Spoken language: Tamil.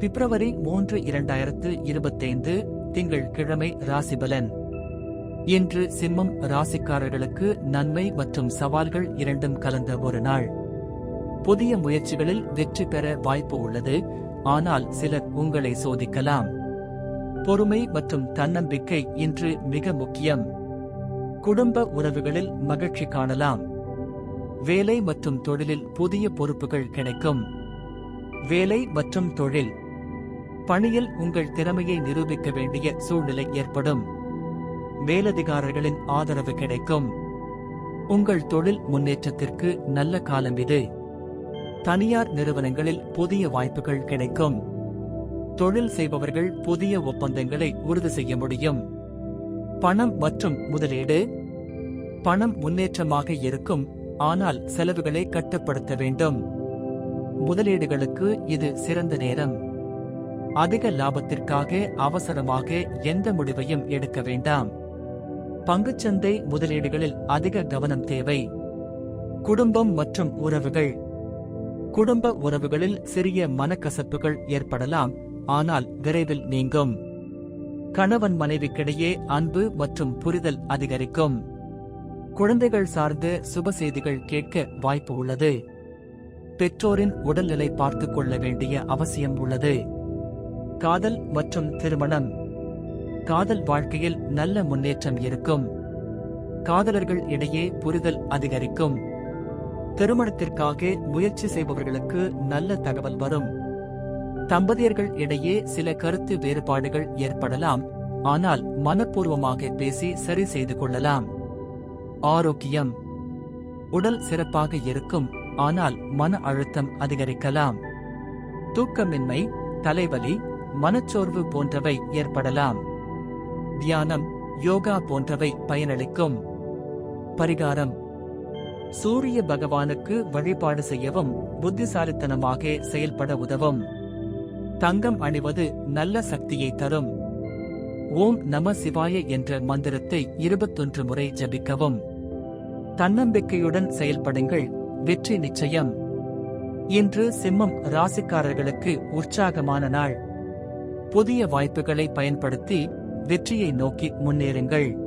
பிப்ரவரி மூன்று இரண்டாயிரத்து இருபத்தைந்து திங்கள் கிழமை ராசிபலன். இன்று சிம்மம் ராசிக்காரர்களுக்கு நன்மை மற்றும் சவால்கள் இரண்டும் கலந்த ஒரு நாள். புதிய முயற்சிகளில் வெற்றி பெற வாய்ப்பு உள்ளது ஆனால் சிலர் உங்களை சோதிக்கலாம். பொறுமை மற்றும் தன்னம்பிக்கை இன்று மிக முக்கியம். குடும்ப உறவுகளில் மகிழ்ச்சி காணலாம். வேலை மற்றும் தொழிலில் புதிய பொறுப்புகள் கிடைக்கும். வேலை மற்றும் தொழில் பணியில் உங்கள் திறமையை நிரூபிக்க வேண்டிய சூழ்நிலை ஏற்படும். மேலதிகாரிகளின் ஆதரவு கிடைக்கும். உங்கள் தொழில் முன்னேற்றத்திற்கு நல்ல காலம் இது. தனியார் நிறுவனங்களில் புதிய வாய்ப்புகள் கிடைக்கும். தொழில் செய்பவர்கள் புதிய ஒப்பந்தங்களை உறுதி செய்ய முடியும். பணம் மற்றும் முதலீடு. பணம் முன்னேற்றமாக இருக்கும் ஆனால் செலவுகளை கட்டுப்படுத்த வேண்டும். முதலீடுகளுக்கு இது சிறந்த நேரம். அதிக லாபத்திற்காக அவசரமாக எந்த முடிவையும் எடுக்க வேண்டாம். பங்குச்சந்தை முதலீடுகளில் அதிக கவனம் தேவை. குடும்பம் மற்றும் உறவுகள். குடும்ப உறவுகளில் சிறிய மனக்கசப்புகள் ஏற்படலாம் ஆனால் விரைவில் நீங்கும். கணவன் மனைவிக்கிடையே அன்பு மற்றும் புரிதல் அதிகரிக்கும். குழந்தைகள் சார்ந்த சுப செய்திகள் கேட்க வாய்ப்பு உள்ளது. பெற்றோரின் உடல்நிலை பார்த்துக் கொள்ள வேண்டிய அவசியம் உள்ளது. காதல் மற்றும் திருமணம். காதல் வாழ்க்கையில் நல்ல முன்னேற்றம் இருக்கும். காதலர்கள் இடையே புரிதல் அதிகரிக்கும். திருமணத்திற்காக முயற்சி செய்பவர்களுக்கு நல்ல தகவல் வரும். தம்பதியர்கள் இடையே சில கருத்து வேறுபாடுகள் ஏற்படலாம். ஆனால் மனப்பூர்வமாக பேசி சரி செய்து கொள்ளலாம். ஆரோக்கியம். உடல் சிறப்பாக இருக்கும். ஆனால் மன அழுத்தம் அதிகரிக்கலாம். தூக்கமின்மை தலைவலி மனச்சோர்வு போன்றவை ஏற்படலாம். தியானம் யோகா போன்றவை பயனளிக்கும். பரிகாரம். சூரிய பகவானுக்கு வழிபாடு செய்யவும் புத்திசாலித்தனமாக செயல்பட உதவும். தங்கம் அணிவது நல்ல சக்தியை தரும். ஓம் நம சிவாய என்ற மந்திரத்தை இருபத்தொன்று முறை ஜபிக்கவும். தன்னம்பிக்கையுடன் செயல்படுங்கள் வெற்றி நிச்சயம். இன்று சிம்மம் ராசிக்காரர்களுக்கு உற்சாகமான நாள். புதிய வாய்ப்புகளை பயன்படுத்தி வெற்றியை நோக்கி முன்னேறுங்கள்.